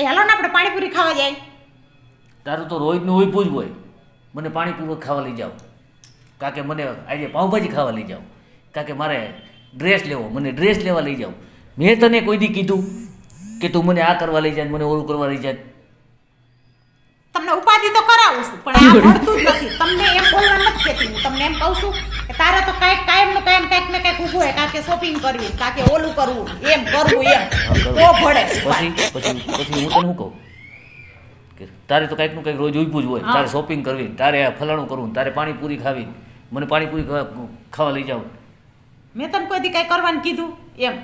એ હાલો ને આપણે પાણીપુરી ખાવા જાય. તારું તો રોહિતનું હોય પૂછવું હોય. મને પાણીપુરી ખાવા લઈ જાઓ. કારણ કે મને આજે પાઉંભાજી ખાવા લઈ જાઓ. કારણ કે મારે ડ્રેસ લેવો મને ડ્રેસ લેવા લઈ જાઓ. મેં તને કોઈ દી કીધું કે તું મને આ કરવા લઈ જાય મને ઓલું કરવા લઈ જાય તમને ઉપાધિ તો કરાવું છું પણ આ મળતું જ નથી. તમને એમ બોલવા નથી કહેતી હું તમને એમ કહું છું કે તારે તો કાંઈ કાયમ ને કાંઈક ઊભું હોય કાં કે શોપિંગ કરવી કાકે ઓલું કરવું એમ કરવું એમ. તો ભળે પછી પછી પછી હું તને શું કહું? કે તારે તો કંઈકનું કંઈક રોજ ઉભું જ હોય. તારે શોપિંગ કરવી તારે ફલાણું કરવું તારે પાણીપુરી ખાવી મને પાણીપુરી ખાવા લઈ જાવ મેં તને કોઈ દી કાંઈ કરવાનું કીધું? એમ.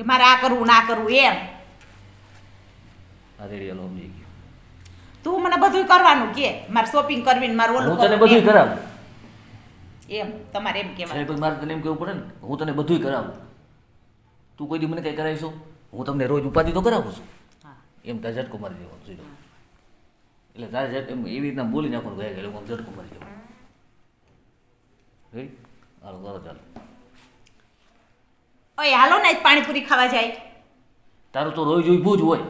કે મારે આ કરવું ના કરવું એમ. રેડી હાલો સમજી ગયો. તું મને બધું કરવાનું કે. મારે શોપિંગ કરવી ને મારે ઓલું હું તને બધું કરાવું. એમ તમારે એમ કહેવાય પણ મારે તને એમ કહેવું પડે ને હું તને બધું કરાવું. તું કોઈ દી મને કંઈ કરાવીશું હું? તમને રોજ ઉપાધિ તો કરાવું છું. એમ તારે ઝટકો મારી દેવાનો સીધો એટલે તારે ઝટ એમ એવી રીતના બોલી નાખવાનું ગયા હું આમ ઝટકો મારી દેવાનો. હાલો ચાલો ચાલો. ઓય હાલો ને પાણીપુરી ખાવા જાય. તારું તો રોજ ઉભું જ હોય.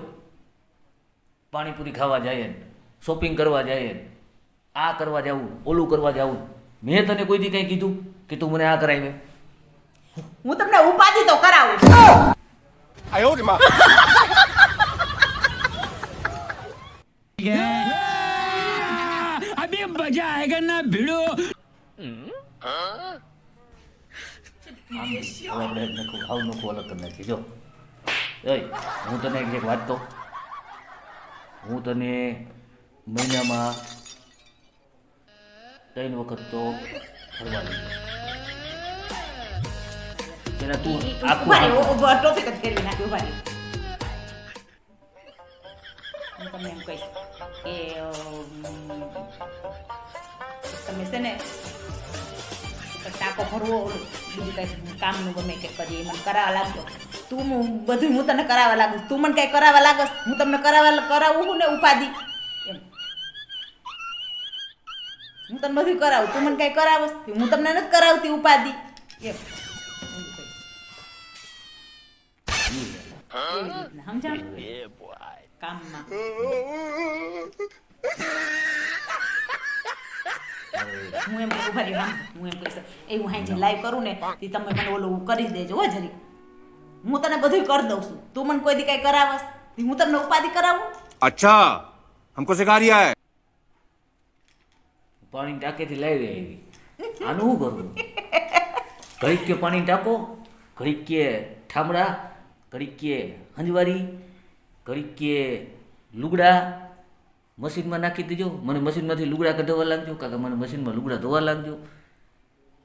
પાણીપુરી ખાવા જાય ને શોપિંગ કરવા જાય ને આ કરવા જવું ઓલું કરવા જવું મેં તને કોઈ દી કંઈ કીધું કે તું મને આ કરાવી હું તમને ઉપાધિ તો કરાવું. આયો રે માં. અભી મજા ના ભીડો? આપણે અલગ કરી નાખી. જો હું તને એક વાત તો હું તને મહિનામાં ત્રણ વખત તો ફરવા લઈ પેલા તું આખું ટોપિક જ ફેરવી નાખ્યો રહો. હું તમને એમ કહીશ કે તમે છે ને ટાંકો ભરવો બીજું કાંઈ કામનું ગમે કે કરી એમાં મને કરાવવા લાગતો તું બધું હું તને કરાવવા લાગુ તું મને કાંઈ કરાવવા લાગસ? હું તમને કરાવવા કરાવું ને ઉપાધિ એમ હું તને બધું કરાવું. તું મને કાંઈ કરાવસ હું તમને નથી કરાવતી ઉપાધિ. એમ. સમજાવ કામમાં. હું હું એમ કરીશ એ હું હાઈ લાઈવ કરું ને તે તમે ઓલું કરી દેજો હો જરી. હું તને બધું કરી દઉં છું. તું મને કોઈ દી કઈ કરાવસ હું તમને ઉપાધિ કરાવું? અચ્છા. હમકો સિખા રહ્યા હે પાણી ટાંકેથી લાવી આવી આનું શું કરવું? ઘડીક કે પાણી ટાંકો ઘડીક કે ઠામડા ઘડીક કે હંજવારી ઘડીક કે લુગડા. મશીનમાં નાખી દેજો. મને મશીનમાંથી લુગડા કઢાવવા લાગજો કાકા મને મશીનમાં લુગડા ધોવા લાગજો.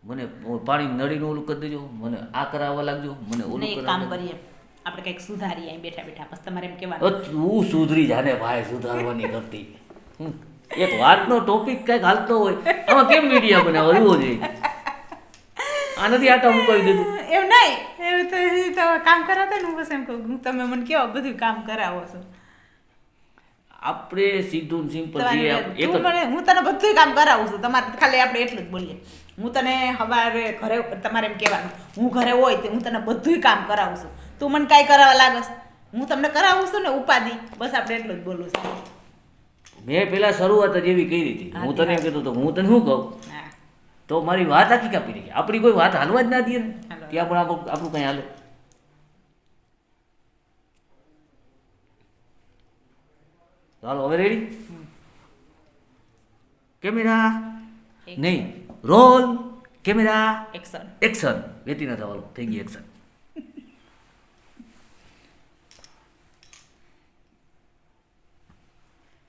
મને પાણી નળીનું ઓલું કરી દેજો. મને આ કરાવવા લાગજો. મને ઓલું કામ કરીએ. આપણે કંઈક સુધારીએ બેઠા બેઠા. બસ તમારે એમ કહેવાનું. તું સુધરી જાને ભાઈ સુધારવાની કરતી હમ. એક વાતનો ટોપિક કંઈક હાલતો હોય આમાં કેમ મીડિયા બનાવો? એવો જોઈએ આનાથી નથી આટા મુકાવી દીધું. એમ નહીં. એવું તો તમે કામ કરાવતા ને હું બસ એમ કહું તમે મને કહો બધું કામ કરાવો છો. આપણે સીધું સિમ્પલ જે એક હું તને બધું કામ કરાવું છું. તમારે ખાલી આપણે એટલું જ બોલીએ. હું તને સવારે ઘરે તમારે એમ કહેવાનું હું ઘરે હોય તો હું તને બધું કામ કરાવું છું. તું મને કાંઈ કરાવવા લાગસ? હું તમને કરાવું છું ને ઉપાધિ? બસ આપણે એટલું જ બોલું છું. મેં પેલા શરૂઆત જ એવી કરી હતી. હું તને એમ કહેતો હતો હું તને શું કહું? તો મારી વાત આખી કાપી રહી. આપણી કોઈ વાત હાલવા જ ના દઈએ ને. ત્યાં પણ આપણું આપણું કંઈ હાલે. ચાલો હવે રેડી કેમેરા? નહીં. રોલ. કેમેરા? એક્શન એક્શન વેતી ના થવાનું થઈ ગઈ એક્શન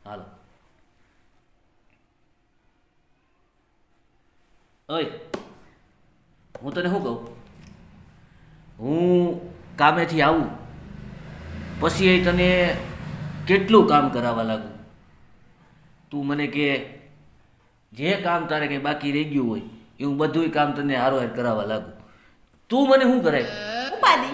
હાલો. ઓય, હું તને શું કહું? હું કામેથી આવું, પછી એ તને કેટલું કામ કરાવવા લાગુ? તું મને કે, જે કામ તારે કંઈ બાકી રહી ગયું હોય, એ હું બધુંય કામ તને હારો હાર કરાવવા લાગુ. તું મને શું કરે ઉપાધિ.